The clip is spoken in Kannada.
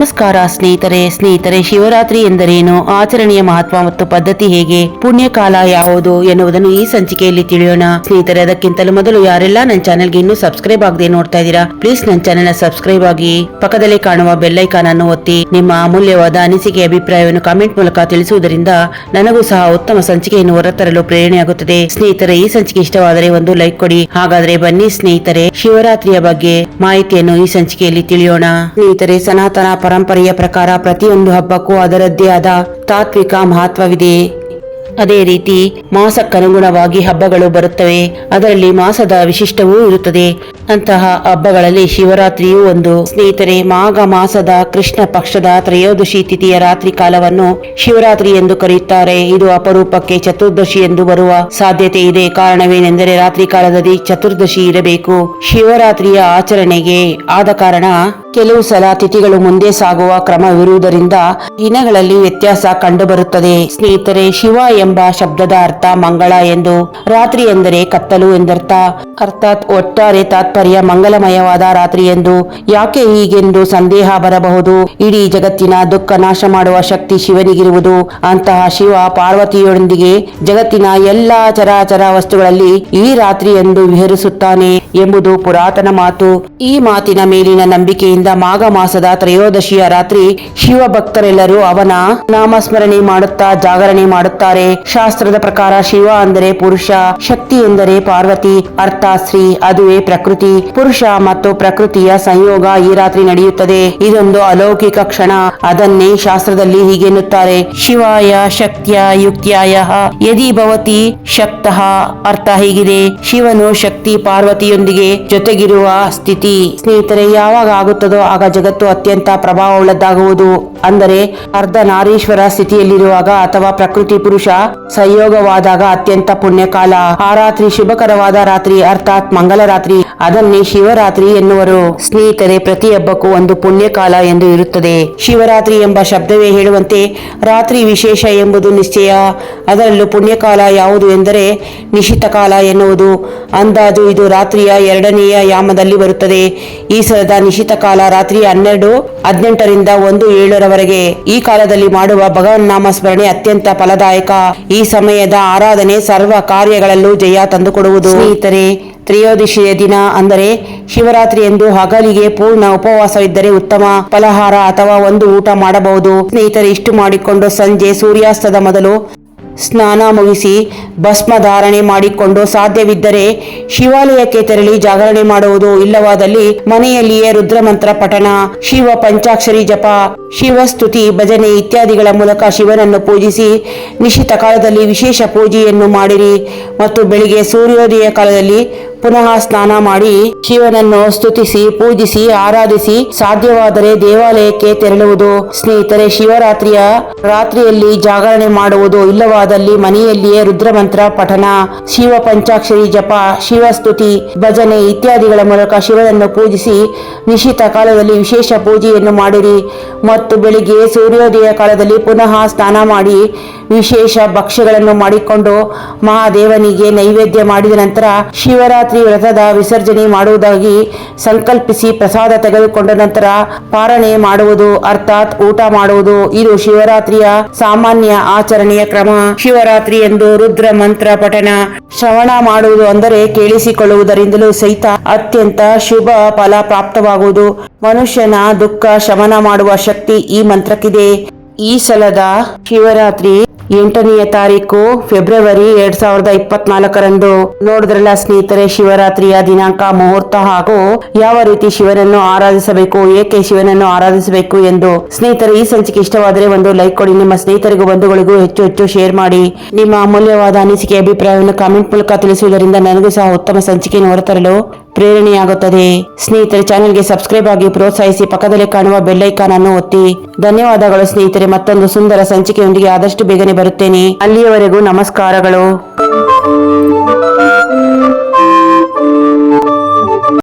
ನಮಸ್ಕಾರ ಸ್ನೇಹಿತರೆ ಸ್ನೇಹಿತರೆ, ಶಿವರಾತ್ರಿ ಎಂದರೇನು? ಆಚರಣೆಯ ಮಹತ್ವ ಮತ್ತು ಪದ್ಧತಿ ಹೇಗೆ? ಪುಣ್ಯಕಾಲ ಯಾವುದು ಎನ್ನುವುದನ್ನು ಈ ಸಂಚಿಕೆಯಲ್ಲಿ ತಿಳಿಯೋಣ. ಸ್ನೇಹಿತರೆ, ಅದಕ್ಕಿಂತಲೂ ಮೊದಲು ಯಾರೆಲ್ಲ ನನ್ನ ಚಾನೆಲ್ಗೆ ಇನ್ನೂ ಸಬ್ಸ್ಕ್ರೈಬ್ ಆಗದೆ ನೋಡ್ತಾ ಇದ್ದೀರಾ, ಪ್ಲೀಸ್ ನನ್ನ ಚಾನೆಲ್ ಸಬ್ಸ್ಕ್ರೈಬ್ ಆಗಿ. ಪಕ್ಕದಲ್ಲಿ ಕಾಣುವ ಬೆಲ್ಲೈಕಾನ್ ಅನ್ನು ಒತ್ತಿ. ನಿಮ್ಮ ಅಮೂಲ್ಯವಾದ ಅನಿಸಿಕೆ ಅಭಿಪ್ರಾಯವನ್ನು ಕಾಮೆಂಟ್ ಮೂಲಕ ತಿಳಿಸುವುದರಿಂದ ನನಗೂ ಸಹ ಉತ್ತಮ ಸಂಚಿಕೆಯನ್ನು ಹೊರತರಲು ಪ್ರೇರಣೆಯಾಗುತ್ತದೆ. ಸ್ನೇಹಿತರೆ, ಈ ಸಂಚಿಕೆ ಇಷ್ಟವಾದರೆ ಒಂದು ಲೈಕ್ ಕೊಡಿ. ಹಾಗಾದ್ರೆ ಬನ್ನಿ ಸ್ನೇಹಿತರೆ, ಶಿವರಾತ್ರಿಯ ಬಗ್ಗೆ ಮಾಹಿತಿಯನ್ನು ಈ ಸಂಚಿಕೆಯಲ್ಲಿ ತಿಳಿಯೋಣ. ಸ್ನೇಹಿತರೆ, ಸನಾತನ ಪರಂಪರೆಯ ಪ್ರಕಾರ ಪ್ರತಿಯೊಂದು ಹಬ್ಬಕ್ಕೂ ಅದರದ್ದೇ ಆದ ತಾತ್ವಿಕ ಮಹತ್ವವಿದೆ. ಅದೇ ರೀತಿ ಮಾಸಕ್ಕನುಗುಣವಾಗಿ ಹಬ್ಬಗಳು ಬರುತ್ತವೆ. ಅದರಲ್ಲಿ ಮಾಸದ ವಿಶಿಷ್ಟವೂ ಇರುತ್ತದೆ. ಅಂತಹ ಹಬ್ಬಗಳಲ್ಲಿ ಶಿವರಾತ್ರಿಯೂ ಒಂದು. ಸ್ನೇಹಿತರೆ, ಮಾಘ ಮಾಸದ ಕೃಷ್ಣ ಪಕ್ಷದ ತ್ರಯೋದಶಿ ತಿಥಿಯ ರಾತ್ರಿ ಕಾಲವನ್ನು ಶಿವರಾತ್ರಿ ಎಂದು ಕರೆಯುತ್ತಾರೆ. ಇದು ಅಪರೂಪಕ್ಕೆ ಚತುರ್ದಶಿ ಎಂದು ಬರುವ ಸಾಧ್ಯತೆ ಇದೆ. ಕಾರಣವೇನೆಂದರೆ ರಾತ್ರಿ ಕಾಲದಲ್ಲಿ ಚತುರ್ದಶಿ ಇರಬೇಕು. ಶಿವರಾತ್ರಿಯ ಆಚರಣೆಗೆ ಆದ ಕಾರಣ ಕೆಲವು ಸಲ ತಿಥಿಗಳು ಮುಂದೆ ಸಾಗುವ ಕ್ರಮವಿರುವುದರಿಂದ ದಿನಗಳಲ್ಲಿ ವ್ಯತ್ಯಾಸ ಕಂಡುಬರುತ್ತದೆ. ಸ್ನೇಹಿತರೆ, ಶಿವ ಎಂಬ ಶಬ್ದದ ಅರ್ಥ ಮಂಗಳ ಎಂದು. ರಾತ್ರಿ ಎಂದರೆ ಕತ್ತಲು ಎಂದರ್ಥ. ಅರ್ಥಾತ್ ಒಟ್ಟಾರೆ ತಾತ್ಪರ್ಯ ಮಂಗಲಮಯವಾದ ರಾತ್ರಿ ಎಂದು. ಯಾಕೆ ಹೀಗೆಂದು ಸಂದೇಹ ಬರಬಹುದು? ಇಡೀ ಜಗತ್ತಿನ ದುಃಖ ನಾಶ ಮಾಡುವ ಶಕ್ತಿ ಶಿವನಿಗಿರುವುದು. ಅಂತಹ ಶಿವ ಪಾರ್ವತಿಯೊಂದಿಗೆ ಜಗತ್ತಿನ ಎಲ್ಲಾ ಚರಾಚರ ವಸ್ತುಗಳಲ್ಲಿ ಈ ರಾತ್ರಿ ಎಂದು ವಿಹರಿಸುತ್ತಾನೆ ಎಂಬುದು ಪುರಾತನ ಮಾತು. ಈ ಮಾತಿನ ಮೇಲಿನ ನಂಬಿಕೆಯಿಂದ ಮಾಘ ಮಾಸದ ತ್ರಯೋದಶಿಯ ರಾತ್ರಿ ಶಿವ ಭಕ್ತರೆಲ್ಲರೂ ಅವನ ನಾಮಸ್ಮರಣೆ ಮಾಡುತ್ತಾ ಜಾಗರಣೆ ಮಾಡುತ್ತಾರೆ. ಶಾಸ್ತ್ರದ ಪ್ರಕಾರ ಶಿವ ಅಂದರೆ ಪುರುಷ, ಶಕ್ತಿ ಎಂದರೆ ಪಾರ್ವತಿ, ಅರ್ಥ ಸ್ತ್ರೀ, ಅದುವೇ ಪ್ರಕೃತಿ. ಪುರುಷ ಮತ್ತು ಪ್ರಕೃತಿಯ ಸಂಯೋಗ ಈ ರಾತ್ರಿ ನಡೆಯುತ್ತದೆ. ಇದೊಂದು ಅಲೌಕಿಕ ಕ್ಷಣ, ಅದನ್ನೇ ಶಾಸ್ತ್ರದಲ್ಲಿ ಹೀಗೆನ್ನುತ್ತಾರೆ ಶಿವಾಯ ಶಕ್ತಿಯ ಯುಕ್ತ್ಯಾಯ ಯದಿ ಭವತಿ ಶಕ್ತಃ ಅರ್ಥ ಹೀಗಿದೆ. ಶಿವನು ಶಕ್ತಿ ಪಾರ್ವತಿಯೊಂದಿಗೆ ಜೊತೆಗಿರುವ ಸ್ಥಿತಿ. ಸ್ನೇಹಿತರೆ, ಯಾವಾಗ ಆಗುತ್ತದೋ? ಆಗ ಜಗತ್ತು ಅತ್ಯಂತ ಪ್ರಭಾವವುಳ್ಳದ್ದಾಗುವುದು. ಅಂದರೆ ಅರ್ಧ ನಾರೀಶ್ವರ ಸ್ಥಿತಿಯಲ್ಲಿರುವಾಗ ಅಥವಾ ಪ್ರಕೃತಿ ಪುರುಷ ಸಂಯೋಗವಾದಾಗ ಅತ್ಯಂತ ಪುಣ್ಯಕಾಲ. ಆ ರಾತ್ರಿ ಶುಭಕರವಾದ ರಾತ್ರಿ, ಅರ್ಥಾತ್ ಮಂಗಲ ರಾತ್ರಿ. ಅದನ್ನೇ ಶಿವರಾತ್ರಿ ಎನ್ನುವರು. ಸ್ನೇಹಿತರೆ ಪ್ರತಿ ಹಬ್ಬಕ್ಕೂ ಒಂದು ಪುಣ್ಯಕಾಲ ಎಂದು ಇರುತ್ತದೆ. ಶಿವರಾತ್ರಿ ಎಂಬ ಶಬ್ದವೇ ಹೇಳುವಂತೆ ರಾತ್ರಿ ವಿಶೇಷ ಎಂಬುದು ನಿಶ್ಚಯ. ಅದರಲ್ಲೂ ಪುಣ್ಯಕಾಲ ಯಾವುದು ಎಂದರೆ ನಿಶಿತ ಕಾಲ ಎನ್ನುವುದು. ಅಂದಾಜು ಇದು ರಾತ್ರಿಯ ಎರಡನೆಯ ಯಾಮದಲ್ಲಿ ಬರುತ್ತದೆ. ಈ ಸಲದ ನಿಶಿತ ಕಾಲ ರಾತ್ರಿ ಹನ್ನೆರಡು, ಹದಿನೆಂಟರಿಂದ ಒಂದು, ಏಳರವರೆಗೆ ಈ ಕಾಲದಲ್ಲಿ ಮಾಡುವ ಭಗವನ್ ನಾಮ ಸ್ಮರಣೆ ಅತ್ಯಂತ ಫಲದಾಯಕ. ಈ ಸಮಯದ ಆರಾಧನೆ ಸರ್ವ ಕಾರ್ಯಗಳಲ್ಲೂ ಜಯ ತಂದುಕೊಡುವುದು. ಸ್ನೇಹಿತರೆ, ತ್ರಯೋದಶಿಯ ದಿನ ಅಂದರೆ ಶಿವರಾತ್ರಿ ಎಂದು ಹಗಲಿಗೆ ಪೂರ್ಣ ಉಪವಾಸವಿದ್ದರೆ ಉತ್ತಮ ಫಲಹಾರ ಅಥವಾ ಒಂದು ಊಟ ಮಾಡಬಹುದು. ಸ್ನೇಹಿತರೆ, ಇಷ್ಟು ಮಾಡಿಕೊಂಡು ಸಂಜೆ ಸೂರ್ಯಾಸ್ತದ ಮೊದಲು ಸ್ನಾನ ಮುಗಿಸಿ ಭಸ್ಮ ಧಾರಣೆ ಮಾಡಿಕೊಂಡು ಸಾಧ್ಯವಿದ್ದರೆ ಶಿವಾಲಯಕ್ಕೆ ತೆರಳಿ ಜಾಗರಣೆ ಮಾಡುವುದು ಇಲ್ಲವಾದಲ್ಲಿ ಮನೆಯಲ್ಲಿಯೇ ರುದ್ರಮಂತ್ರ ಪಠಣ, ಶಿವ ಪಂಚಾಕ್ಷರಿ ಜಪ ಶಿವಸ್ತುತಿ ಭಜನೆ ಇತ್ಯಾದಿಗಳ ಮೂಲಕ ಶಿವನನ್ನು ಪೂಜಿಸಿ ನಿಶ್ಚಿತ ಕಾಲದಲ್ಲಿ ವಿಶೇಷ ಪೂಜೆಯನ್ನು ಮಾಡಿರಿ. ಮತ್ತು ಬೆಳಿಗ್ಗೆ ಸೂರ್ಯೋದಯ ಕಾಲದಲ್ಲಿ ಪುನಃ ಸ್ನಾನ ಮಾಡಿ ಶಿವನನ್ನು ಸ್ತುತಿಸಿ, ಪೂಜಿಸಿ, ಆರಾಧಿಸಿ ಸಾಧ್ಯವಾದರೆ ದೇವಾಲಯಕ್ಕೆ ತೆರಳುವುದು. ಸ್ನೇಹಿತರೆ, ಶಿವರಾತ್ರಿಯ ರಾತ್ರಿಯಲ್ಲಿ ಜಾಗರಣೆ ಮಾಡುವುದು ಇಲ್ಲವಾದಲ್ಲಿ ಮನೆಯಲ್ಲಿಯೇ ರುದ್ರಮಂತ್ರ ಪಠನ ಶಿವ ಪಂಚಾಕ್ಷರಿ ಜಪ ಶಿವಸ್ತುತಿ ಭಜನೆ ಇತ್ಯಾದಿಗಳ ಮೂಲಕ ಶಿವನನ್ನು ಪೂಜಿಸಿ ನಿಶ್ಚಿತ ಕಾಲದಲ್ಲಿ ವಿಶೇಷ ಪೂಜೆಯನ್ನು ಮಾಡಿರಿ. ಮತ್ತು ಬೆಳಿಗ್ಗೆ ಸೂರ್ಯೋದಯ ಕಾಲದಲ್ಲಿ ಪುನಃ ಸ್ನಾನ ಮಾಡಿ ವಿಶೇಷ ಭಕ್ಷ್ಯಗಳನ್ನು ಮಾಡಿಕೊಂಡು ಮಹಾದೇವನಿಗೆ ನೈವೇದ್ಯ ಮಾಡಿದ ನಂತರ ಶಿವರಾತ್ರಿ ವ್ರತದ ವಿಸರ್ಜನೆ ಮಾಡುವುದಾಗಿ ಸಂಕಲ್ಪಿಸಿ ಪ್ರಸಾದ ತೆಗೆದುಕೊಂಡ ನಂತರ ಪಾರಣೆ ಮಾಡುವುದು ಅರ್ಥಾತ್ ಊಟ ಮಾಡುವುದು. ಇದು ಶಿವರಾತ್ರಿಯ ಸಾಮಾನ್ಯ ಆಚರಣೆಯ ಕ್ರಮ. ಶಿವರಾತ್ರಿ ಎಂದು ರುದ್ರ ಮಂತ್ರ ಪಠನ ಶ್ರವಣ ಮಾಡುವುದು ಅಂದರೆ ಕೇಳಿಸಿಕೊಳ್ಳುವುದರಿಂದಲೂ ಸಹಿತ ಅತ್ಯಂತ ಶುಭ ಫಲ ಪ್ರಾಪ್ತವಾಗುವುದು. ಮನುಷ್ಯನ ದುಃಖ ಶಮನ ಮಾಡುವ ಶಕ್ತಿ ಈ ಮಂತ್ರಕ್ಕಿದೆ. ಈ ಸಲದ ಶಿವರಾತ್ರಿ ಎಂಟನೆಯ ತಾರೀಕು ಫೆಬ್ರವರಿ ಎರಡ್ ಸಾವಿರದ ಇಪ್ಪತ್ನಾಲ್ಕರಂದು. ನೋಡಿದ್ರಲ್ಲ ಸ್ನೇಹಿತರೆ, ಶಿವರಾತ್ರಿಯ ದಿನಾಂಕ, ಮುಹೂರ್ತ ಹಾಗೂ ಯಾವ ರೀತಿ ಶಿವನನ್ನು ಆರಾಧಿಸಬೇಕು, ಏಕೆ ಶಿವನನ್ನು ಆರಾಧಿಸಬೇಕು ಎಂದು. ಸ್ನೇಹಿತರೆ, ಈ ಸಂಚಿಕೆ ಇಷ್ಟವಾದರೆ ಒಂದು ಲೈಕ್ ಕೊಡಿ. ನಿಮ್ಮ ಸ್ನೇಹಿತರಿಗೂ, ಬಂಧುಗಳಿಗೂ ಹೆಚ್ಚು ಹೆಚ್ಚು ಶೇರ್ ಮಾಡಿ. ನಿಮ್ಮ ಅಮೂಲ್ಯವಾದ ಅನಿಸಿಕೆ, ಅಭಿಪ್ರಾಯವನ್ನು ಕಾಮೆಂಟ್ ಮೂಲಕ ತಿಳಿಸುವುದರಿಂದ ನನಗೂ ಸಹ ಉತ್ತಮ ಸಂಚಿಕೆಯನ್ನು ಹೊರತರಲು ಪ್ರೇರಣೆಯಾಗುತ್ತದೆ. ಸ್ನೇಹಿತರೆ, ಚಾನೆಲ್ಗೆ ಸಬ್ಸ್ಕ್ರೈಬ್ ಆಗಿ ಪ್ರೋತ್ಸಾಹಿಸಿ ಪಕ್ಕದಲ್ಲಿ ಕಾಣುವ ಬೆಲ್ಲೈಕಾನ್ ಅನ್ನು ಒತ್ತಿ. ಧನ್ಯವಾದಗಳು ಸ್ನೇಹಿತರೆ, ಮತ್ತೊಂದು ಸುಂದರ ಸಂಚಿಕೆಯೊಂದಿಗೆ ಆದಷ್ಟು ಬೇಗನೆ ಬರುತ್ತೇನೆ. ಅಲ್ಲಿಯವರೆಗೂ ನಮಸ್ಕಾರಗಳು.